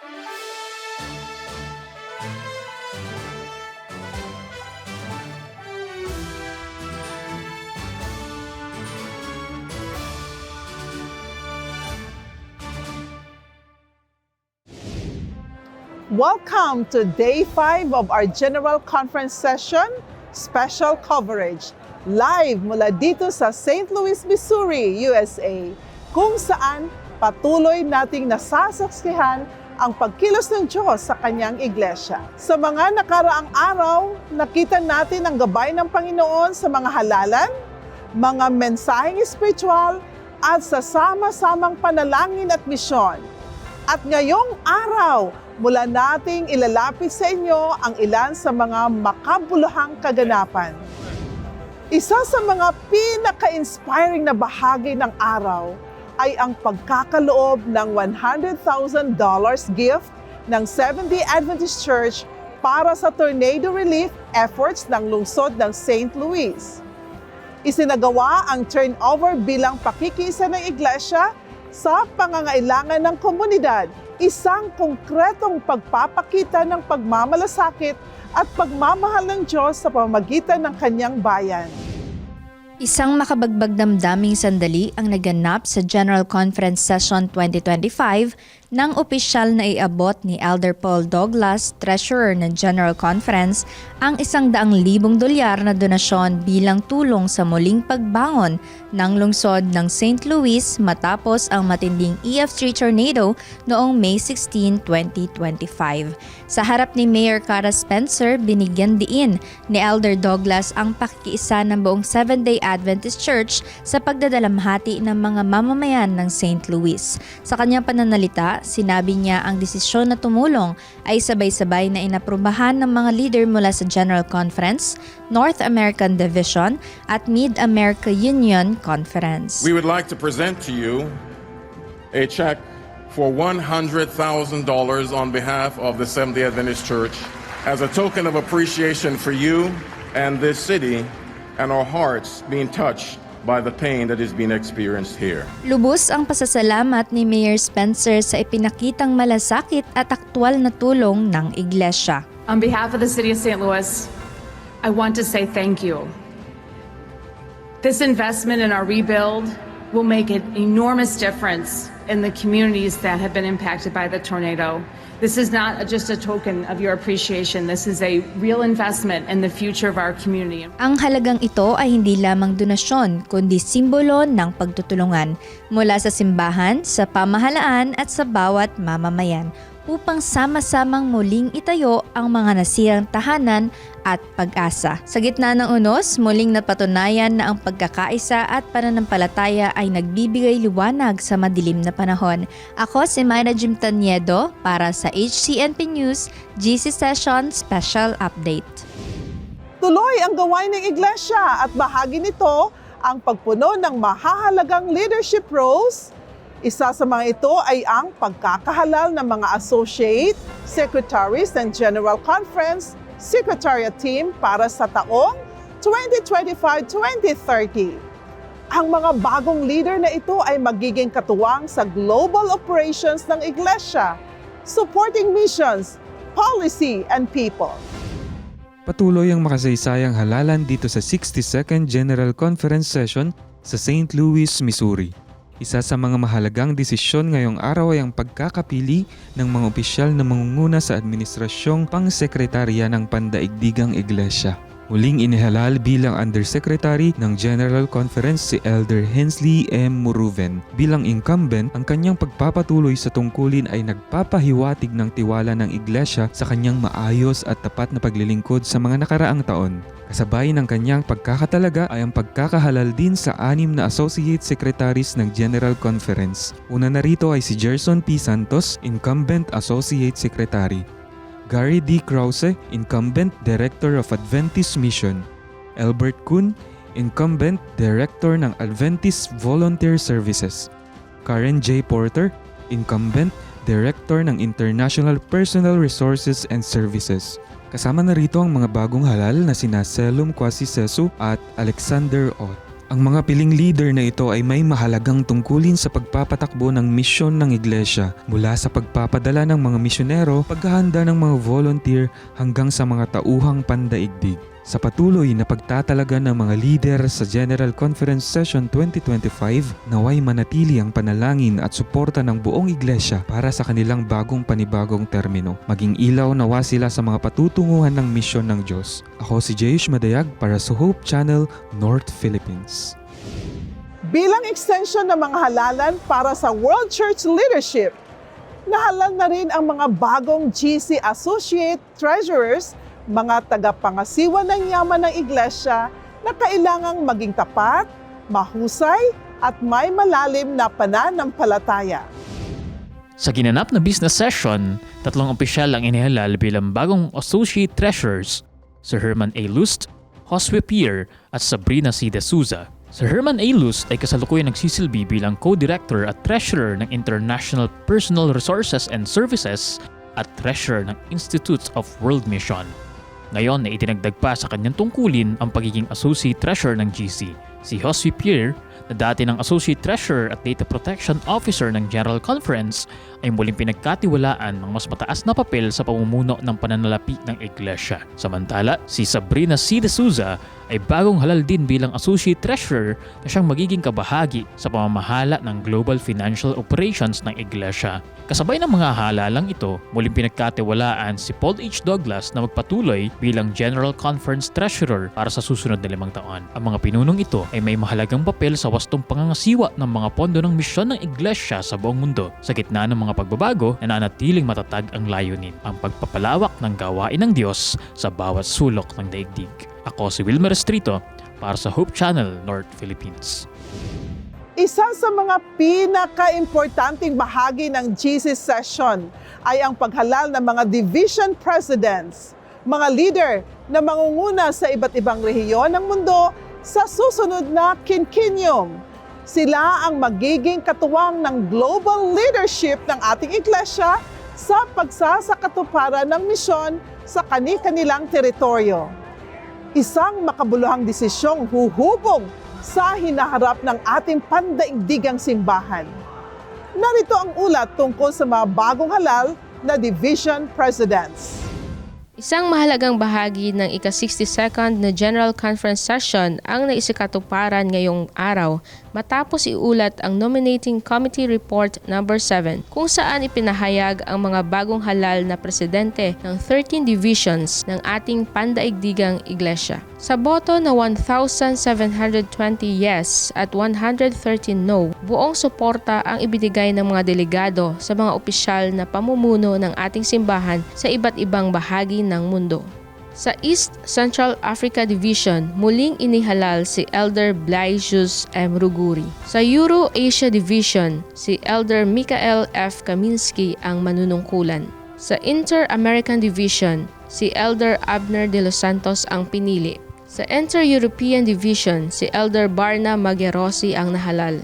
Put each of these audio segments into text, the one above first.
Welcome to day 5 of our General Conference session, special coverage, live mula dito sa St. Louis, Missouri, USA, kung saan patuloy nating nasasaksihan ang pagkilos ng Diyos sa kanyang iglesia. Sa mga nakaraang araw, nakita natin ang gabay ng Panginoon sa mga halalan, mga mensaheng espiritual, at sa sama-samang panalangin at misyon. At ngayong araw, mula nating ilalapit sa inyo ang ilan sa mga makabuluhang kaganapan. Isa sa mga pinaka-inspiring na bahagi ng araw ay ang pagkakaloob ng $100,000 gift ng Seventh-day Adventist Church para sa tornado relief efforts ng lungsod ng St. Louis. Isinagawa ang turnover bilang pakikiisa ng iglesia sa pangangailangan ng komunidad, isang konkretong pagpapakita ng pagmamalasakit at pagmamahal ng Diyos sa pamamagitan ng kanyang bayan. Isang makabagbag damdaming sandali ang naganap sa General Conference Session 2025 nang opisyal na iabot ni Elder Paul Douglas, Treasurer ng General Conference, ang isang daang libong dolyar na donasyon bilang tulong sa muling pagbangon ng lungsod ng St. Louis matapos ang matinding EF3 tornado noong May 16, 2025. Sa harap ni Mayor Cara Spencer, binigyan diin ni Elder Douglas ang pakikiisa ng buong Seventh-day Adventist Church sa pagdadalamhati ng mga mamamayan ng St. Louis. Sa kanyang pananalita, sinabi niya ang desisyon na tumulong ay sabay-sabay na inaprubahan ng mga leader mula sa General Conference, North American Division at Mid-America Union Conference. We would like to present to you a check for $100,000 on behalf of the Seventh-day Adventist Church as a token of appreciation for you and this city and our hearts being touched by the pain that is being experienced here. Lubos ang pasasalamat ni Mayor Spencer sa ipinakitang malasakit at aktwal na tulong ng iglesia. On behalf of the City of St. Louis, I want to say thank you. This investment in our rebuild will make an enormous difference in the communities that have been impacted by the tornado. This is not just a token of your appreciation. This is a real investment in the future of our community. Ang halagang ito ay hindi lamang donasyon, kundi simbolo ng pagtutulungan mula sa simbahan, sa pamahalaan at sa bawat mamamayan upang sama-samang muling itayo ang mga nasirang tahanan at pag-asa. Sa gitna ng unos, muling napatunayan na ang pagkakaisa at pananampalataya ay nagbibigay liwanag sa madilim na panahon. Ako si Mayra Jim Taniedo para sa HCNP News GC Session Special Update. Tuloy ang gawain ng iglesia at bahagi nito ang pagpuno ng mahahalagang leadership roles. Isa sa mga ito ay ang pagkakahalal ng mga associate, secretaries ng General Conference, Secretariat Team para sa taong 2025-2030. Ang mga bagong leader na ito ay magiging katuwang sa global operations ng iglesia, supporting missions, policy, and people. Patuloy ang makasaysayang halalan dito sa 62nd General Conference Session sa St. Louis, Missouri. Isa sa mga mahalagang desisyon ngayong araw ay ang pagkakapili ng mga opisyal na mangunguna sa administrasyong pangsekretarya ng Pandaigdigang Iglesia. Muling inihalal bilang Undersecretary ng General Conference si Elder Hensley M. Muruven. Bilang incumbent, ang kanyang pagpapatuloy sa tungkulin ay nagpapahiwatig ng tiwala ng Iglesia sa kanyang maayos at tapat na paglilingkod sa mga nakaraang taon. Kasabay ng kanyang pagkakatalaga ay ang pagkakahalal din sa anim na Associate Secretaries ng General Conference. Una na rito ay si Gerson P. Santos, Incumbent Associate Secretary. Gary D. Krause, Incumbent Director of Adventist Mission. Albert Kuhn, Incumbent Director ng Adventist Volunteer Services. Karen J. Porter, Incumbent Director ng International Personal Resources and Services. Kasama na rito ang mga bagong halal na sina Selum Kwasi Sesu at Alexander Ott. Ang mga piling leader na ito ay may mahalagang tungkulin sa pagpapatakbo ng misyon ng iglesia mula sa pagpapadala ng mga misyonero, paghahanda ng mga volunteer hanggang sa mga tauhang pandaigdig. Sa patuloy na pagtatalaga ng mga leader sa General Conference Session 2025, naway manatili ang panalangin at suporta ng buong iglesia para sa kanilang bagong panibagong termino. Maging ilaw nawa sila sa mga patutunguhan ng misyon ng Diyos. Ako si Jayush Madayag para sa Hope Channel, North Philippines. Bilang extension ng mga halalan para sa World Church Leadership, nahalal na rin ang mga bagong GC Associate Treasurers, mga tagapangasiwa ng yaman ng iglesia na kailangang maging tapat, mahusay, at may malalim na pananampalataya. Sa ginanap na business session, tatlong opisyal ang inihalal bilang bagong Associate Treasurers, Sir Herman A. Lust, Josue Pierre at Sabrina C. De Souza. Sir Herman A. Lust ay kasalukuyan nagsisilbi bilang Co-Director at Treasurer ng International Personal Resources and Services at Treasurer ng Institutes of World Mission. Ngayon ay itinagdag pa sa kanyang tungkulin ang pagiging Associate Treasurer ng GC. Si Josue Pierre na dati ng Associate Treasurer at Data Protection Officer ng General Conference ay muling pinagkatiwalaan ng mas mataas na papel sa pamumuno ng pananalapi ng Iglesia. Samantala, si Sabrina C. De Souza ay bagong halal din bilang Associate Treasurer na siyang magiging kabahagi sa pamamahala ng Global Financial Operations ng Iglesia. Kasabay ng mga halalang ito, muling pinagkatiwalaan si Paul H. Douglas na magpatuloy bilang General Conference Treasurer para sa susunod na limang taon. Ang mga pinunong ito ay may mahalagang papel sa wastong pangangasiwa ng mga pondo ng misyon ng Iglesia sa buong mundo. Sa gitna ng mga pagbabago, nananatiling matatag ang layunin, ang pagpapalawak ng gawain ng Diyos sa bawat sulok ng daigdig. Ako si Wilmer Estrito para sa Hope Channel North Philippines. Isa sa mga pinaka-importanting bahagi ng GC session ay ang paghalal ng mga division presidents, mga leader na mangunguna sa iba't ibang rehiyon ng mundo sa susunod na kinkinyum. Sila ang magiging katuwang ng global leadership ng ating iglesia sa pagsasakatuparan ng misyon sa kani-kanilang teritoryo. Isang makabuluhang desisyong huhubog sa hinaharap ng ating pandaigdigang simbahan. Narito ang ulat tungkol sa mga bagong halal na division presidents. Isang mahalagang bahagi ng ika-62nd na General Conference Session ang naisikatuparan ngayong araw matapos iulat ang Nominating Committee Report No. 7 kung saan ipinahayag ang mga bagong halal na presidente ng 13 divisions ng ating pandaigdigang iglesia. Sa boto na 1,720 yes at 113 no, buong suporta ang ibinigay ng mga delegado sa mga opisyal na pamumuno ng ating simbahan sa iba't ibang bahagi ng mundo. Sa East Central Africa Division, muling inihalal si Elder Blaisius M. Ruguri. Sa Euro-Asia Division, si Elder Mikael F. Kaminski ang manunungkulan. Sa Inter-American Division, si Elder Abner de los Santos ang pinili. Sa Inter-European Division, si Elder Barna Magherosi ang nahalal.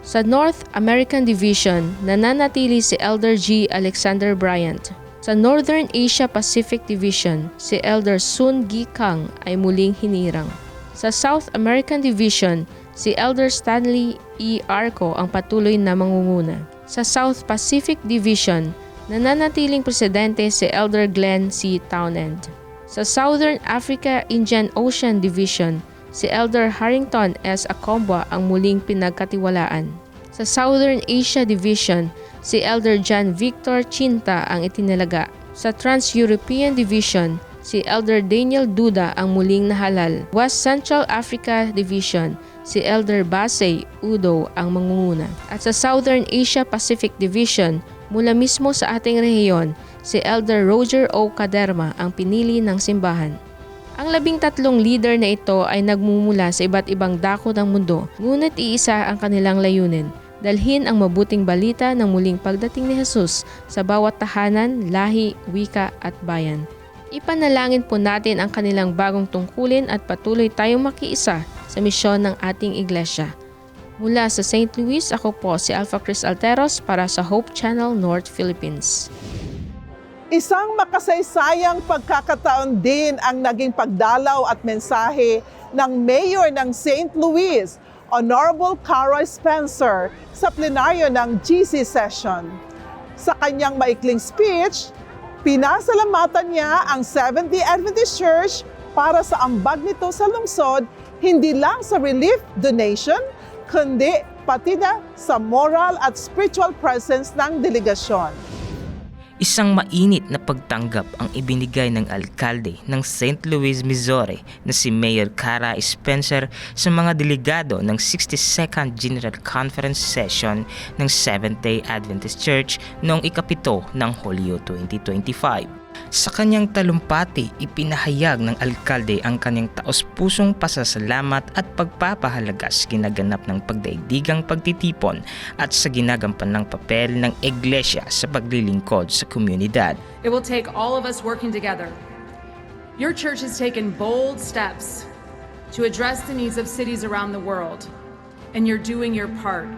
Sa North American Division, nananatili si Elder G. Alexander Bryant. Sa Northern Asia Pacific Division, si Elder Sun Gi Kang ay muling hinirang. Sa South American Division, si Elder Stanley E. Arco ang patuloy na mangunguna. Sa South Pacific Division, nananatiling presidente si Elder Glenn C. Townend. Sa Southern Africa Indian Ocean Division, si Elder Harrington S. Akomba ang muling pinagkatiwalaan. Sa Southern Asia Division, si Elder John Victor Chinta ang itinalaga. Sa Trans-European Division, si Elder Daniel Duda ang muling nahalal. West Central Africa Division, si Elder Basay Udo ang mangunguna. At sa Southern Asia Pacific Division, mula mismo sa ating rehiyon, si Elder Roger O. Caderma ang pinili ng simbahan. Ang labing tatlong leader na ito ay nagmumula sa iba't ibang dako ng mundo, ngunit iisa ang kanilang layunin, dalhin ang mabuting balita ng muling pagdating ni Jesus sa bawat tahanan, lahi, wika at bayan. Ipanalangin po natin ang kanilang bagong tungkulin at patuloy tayong makiisa sa misyon ng ating iglesia. Mula sa St. Louis, ako po si Alpha Chris Alteros para sa Hope Channel North Philippines. Isang makasaysayang pagkakataon din ang naging pagdalaw at mensahe ng Mayor ng St. Louis, Honorable Cara Spencer sa plenaryo ng GC session. Sa kanyang maikling speech, pinasalamatan niya ang Seventh-day Adventist Church para sa ambag nito sa lungsod, hindi lang sa relief donation, kundi pati na sa moral at spiritual presence ng delegasyon. Isang mainit na pagtanggap ang ibinigay ng alkalde ng St. Louis, Missouri na si Mayor Cara Spencer sa mga delegado ng 62nd General Conference Session ng Seventh-day Adventist Church noong ikapito ng Hulyo 2025. Sa kanyang talumpati, ipinahayag ng alkalde ang kanyang taos-pusong pasasalamat at pagpapahalaga sa ginaganap ng pagdaigdigang pagtitipon at sa ginagampan ng papel ng iglesia sa paglilingkod sa komunidad. It will take all of us working together. Your church has taken bold steps to address the needs of cities around the world, and you're doing your part.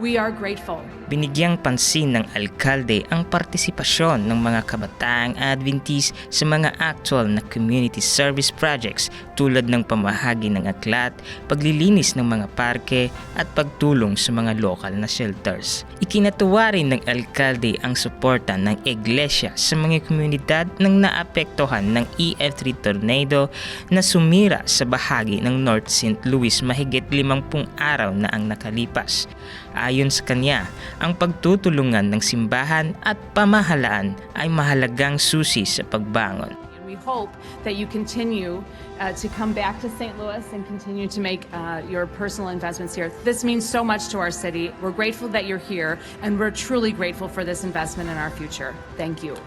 We are grateful. Binigyang pansin ng alkalde ang partisipasyon ng mga kabataang Adventist sa mga actual na community service projects tulad ng pamahagi ng aklat, paglilinis ng mga parke at pagtulong sa mga lokal na shelters. Ikinatuwa rin ng alkalde ang suporta ng iglesia sa mga komunidad ng naapektuhan ng EF3 tornado na sumira sa bahagi ng North St. Louis mahigit 50 araw na ang nakalipas. Ayon sa kanya, ang pagtutulungan ng simbahan at pamahalaan ay mahalagang susi sa pagbangon. We hope that you continue uh, to come back to St. Louis and continue to make uh, your personal investments here. This means so much to our city. We're grateful that you're here, and we're truly grateful for this investment in our future. Thank you.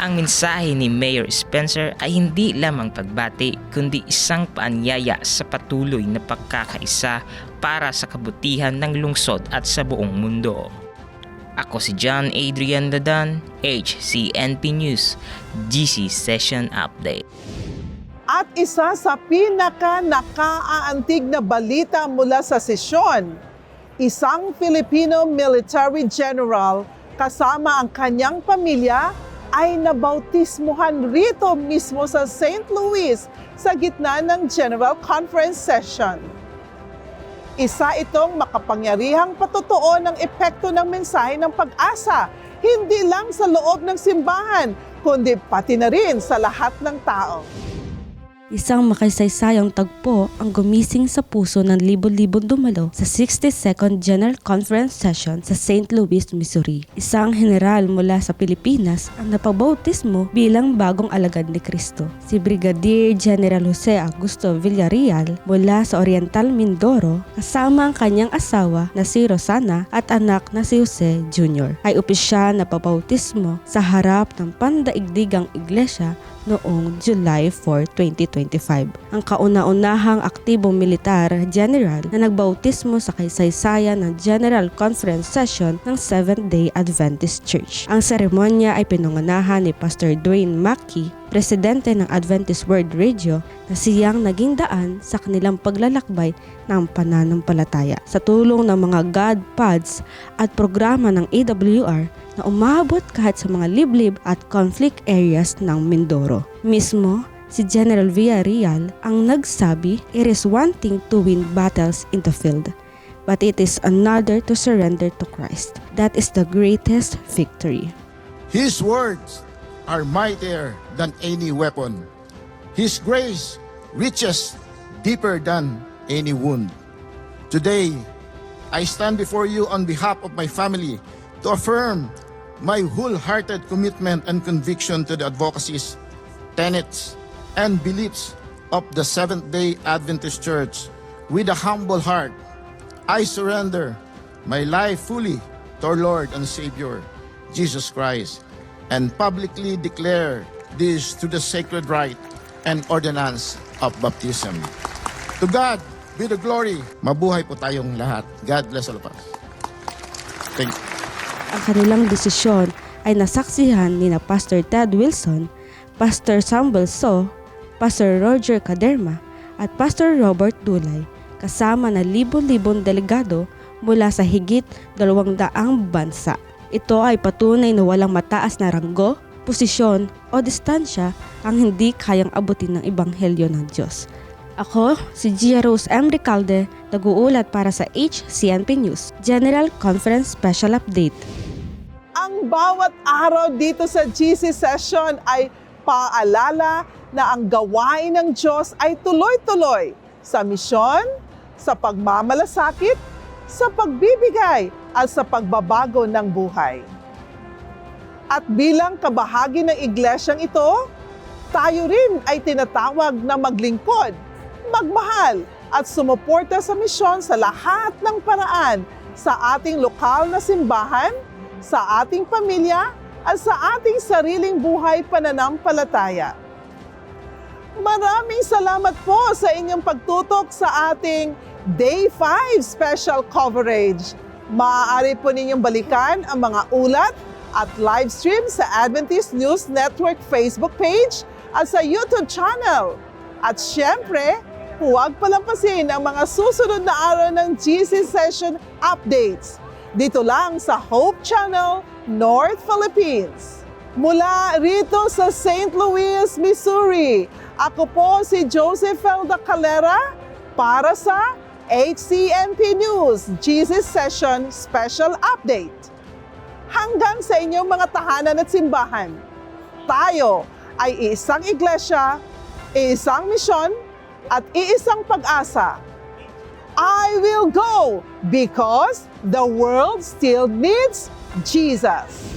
Ang mensahe ni Mayor Spencer ay hindi lamang pagbati kundi isang paanyaya sa patuloy na pagkakaisa para sa kabutihan ng lungsod at sa buong mundo. Ako si John Adrian Dadan, HCNP News, GC Session Update. At isa sa pinaka-nakaaantig na balita mula sa sesyon, isang Filipino military general kasama ang kanyang pamilya ay nabautismuhan rito mismo sa St. Louis sa gitna ng General Conference session. Isa itong makapangyarihang patutuo ng epekto ng mensahe ng pag-asa, hindi lang sa loob ng simbahan, kundi pati na rin sa lahat ng tao. Isang makasaysayang tagpo ang gumising sa puso ng libo-libong dumalo sa 62nd General Conference Session sa St. Louis, Missouri. Isang general mula sa Pilipinas ang napabautismo bilang bagong alagad ni Kristo. Si Brigadier General Jose Augusto Villarreal mula sa Oriental Mindoro kasama ang kanyang asawa na si Rosana at anak na si Jose Jr. ay opisyal na pabautismo sa harap ng pandaigdigang iglesia noong July 4, 2025. Ang kauna-unahang aktibong militar general na nagbautismo sa kaysaysayan ng General Conference Session ng Seventh-day Adventist Church. Ang seremonya ay pinunganahan ni Pastor Dwayne Mackey, presidente ng Adventist World Radio na siyang naging daan sa kanilang paglalakbay ng pananampalataya. Sa tulong ng mga God Pods at programa ng AWR na umabot kahit sa mga liblib at conflict areas ng Mindoro. Mismo, si General Villarreal ang nagsabi, It is one thing to win battles in the field, but it is another to surrender to Christ. That is the greatest victory. His words are mightier than any weapon. His grace reaches deeper than any wound. Today, I stand before you on behalf of my family to affirm my wholehearted commitment and conviction to the advocacies, tenets, and beliefs of the Seventh day Adventist Church. With a humble heart, I surrender my life fully to our Lord and Savior, Jesus Christ, and publicly declare this to the sacred rite and ordinance of baptism. To God be the glory. Mabuhay po tayong lahat. God bless all of us. Thank you. Ang kanilang desisyon ay nasaksihan ni na Pastor Ted Wilson, Pastor Samuel So, Pastor Roger Caderma at Pastor Robert Dulay kasama na libo-libong delegado mula sa higit dalawang daang bansa. Ito ay patunay na walang mataas na ranggo, posisyon o distansya ang hindi kayang abutin ng Ebanghelyo ng Diyos. Ako, si Gia Rose M. Recalde, nag-uulat para sa HCNP News, General Conference Special Update. Ang bawat araw dito sa GC session ay paalala na ang gawain ng Diyos ay tuloy-tuloy sa misyon, sa pagmamalasakit, sa pagbibigay at sa pagbabago ng buhay. At bilang kabahagi ng iglesyang ito, tayo rin ay tinatawag na maglingkod, magmahal at sumuporta sa misyon sa lahat ng paraan sa ating lokal na simbahan, sa ating pamilya at sa ating sariling buhay pananampalataya. Maraming salamat po sa inyong pagtutok sa ating Day 5 special coverage. Maaari po ninyong balikan ang mga ulat at live stream sa Adventist News Network Facebook page at sa YouTube channel. At syempre, huwag palampasin ang mga susunod na araw ng GC Session updates dito lang sa Hope Channel, North Philippines. Mula rito sa St. Louis, Missouri, ako po si Joseph Felda Calera para sa HCNP News Jesus Session Special Update. Hanggang sa inyong mga tahanan at simbahan, tayo ay iisang iglesia, iisang misyon, at iisang pag-asa. I will go because the world still needs Jesus.